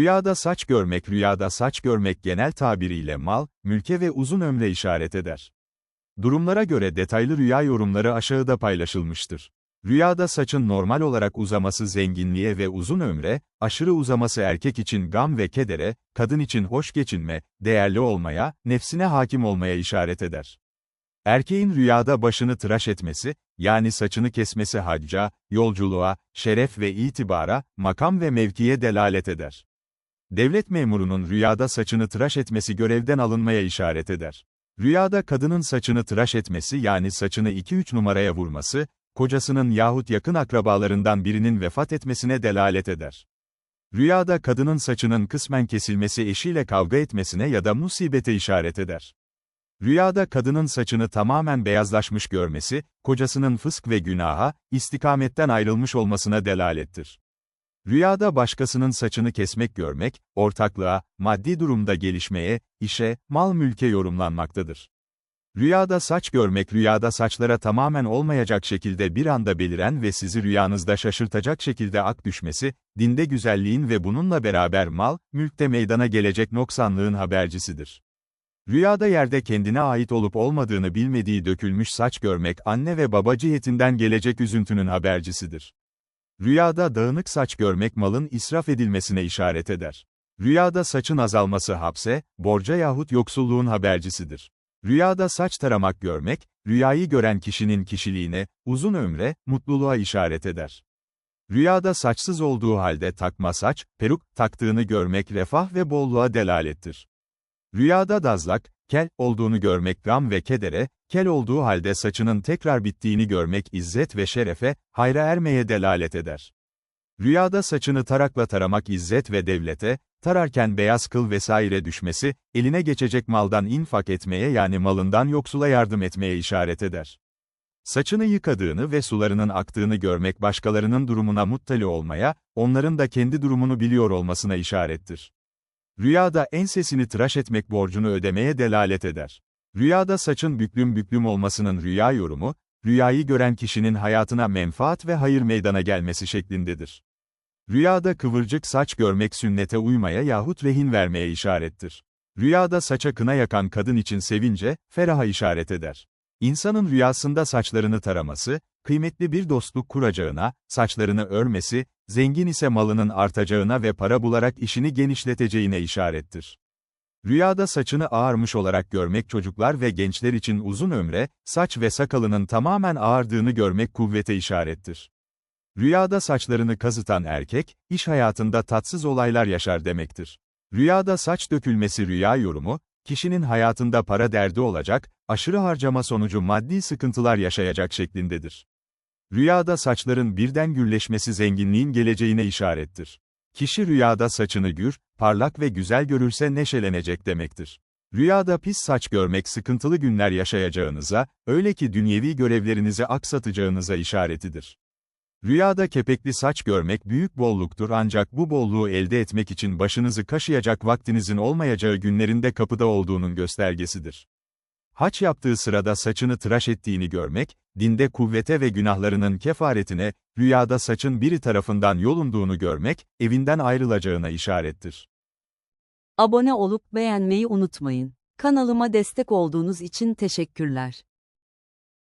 Rüyada saç görmek Rüyada saç görmek genel tabiriyle mal, mülke ve uzun ömre işaret eder. Durumlara göre detaylı rüya yorumları aşağıda paylaşılmıştır. Rüyada saçın normal olarak uzaması zenginliğe ve uzun ömre, aşırı uzaması erkek için gam ve kedere, kadın için hoş geçinme, değerli olmaya, nefsine hakim olmaya işaret eder. Erkeğin rüyada başını tıraş etmesi, yani saçını kesmesi hacca, yolculuğa, şeref ve itibara, makam ve mevkiye delalet eder. Devlet memurunun rüyada saçını tıraş etmesi görevden alınmaya işaret eder. Rüyada kadının saçını tıraş etmesi yani saçını 2-3 numaraya vurması, kocasının yahut yakın akrabalarından birinin vefat etmesine delalet eder. Rüyada kadının saçının kısmen kesilmesi eşiyle kavga etmesine ya da musibete işaret eder. Rüyada kadının saçını tamamen beyazlaşmış görmesi, kocasının fısk ve günaha, istikametten ayrılmış olmasına delalettir. Rüyada başkasının saçını kesmek görmek, ortaklığa, maddi durumda gelişmeye, işe, mal mülke yorumlanmaktadır. Rüyada saç görmek rüyada saçlara tamamen olmayacak şekilde bir anda beliren ve sizi rüyanızda şaşırtacak şekilde ak düşmesi, dinde güzelliğin ve bununla beraber mal, mülkte meydana gelecek noksanlığın habercisidir. Rüyada yerde kendine ait olup olmadığını bilmediği dökülmüş saç görmek anne ve baba cihetinden gelecek üzüntünün habercisidir. Rüyada dağınık saç görmek malın israf edilmesine işaret eder. Rüyada saçın azalması hapse, borca yahut yoksulluğun habercisidir. Rüyada saç taramak görmek, rüyayı gören kişinin kişiliğine, uzun ömre, mutluluğa işaret eder. Rüyada saçsız olduğu halde takma saç, peruk, taktığını görmek refah ve bolluğa delalettir. Rüyada dazlak, kel olduğunu görmek gam ve kedere, kel olduğu halde saçının tekrar bittiğini görmek izzet ve şerefe, hayra ermeye delalet eder. Rüyada saçını tarakla taramak izzet ve devlete, tararken beyaz kıl vesaire düşmesi, eline geçecek maldan infak etmeye yani malından yoksula yardım etmeye işaret eder. Saçını yıkadığını ve sularının aktığını görmek başkalarının durumuna muttali olmaya, onların da kendi durumunu biliyor olmasına işarettir. Rüyada ensesini tıraş etmek borcunu ödemeye delalet eder. Rüyada saçın büklüm büklüm olmasının rüya yorumu, rüyayı gören kişinin hayatına menfaat ve hayır meydana gelmesi şeklindedir. Rüyada kıvırcık saç görmek sünnete uymaya yahut rehin vermeye işarettir. Rüyada saça kına yakan kadın için sevince, feraha işaret eder. İnsanın rüyasında saçlarını taraması, kıymetli bir dostluk kuracağına, saçlarını örmesi, zengin ise malının artacağına ve para bularak işini genişleteceğine işarettir. Rüyada saçını ağarmış olarak görmek çocuklar ve gençler için uzun ömre, saç ve sakalının tamamen ağardığını görmek kuvvete işarettir. Rüyada saçlarını kazıtan erkek, iş hayatında tatsız olaylar yaşar demektir. Rüyada saç dökülmesi rüya yorumu, kişinin hayatında para derdi olacak, aşırı harcama sonucu maddi sıkıntılar yaşayacak şeklindedir. Rüyada saçların birden gürleşmesi zenginliğin geleceğine işarettir. Kişi rüyada saçını gür, parlak ve güzel görürse neşelenecek demektir. Rüyada pis saç görmek sıkıntılı günler yaşayacağınıza, öyle ki dünyevi görevlerinizi aksatacağınıza işaretidir. Rüyada kepekli saç görmek büyük bolluktur ancak bu bolluğu elde etmek için başınızı kaşıyacak vaktinizin olmayacağı günlerinde kapıda olduğunun göstergesidir. Haç yaptığı sırada saçını tıraş ettiğini görmek, dinde kuvvete ve günahlarının kefaretine, rüyada saçın biri tarafından yolunduğunu görmek, evinden ayrılacağına işarettir. Abone olup beğenmeyi unutmayın. Kanalıma destek olduğunuz için teşekkürler.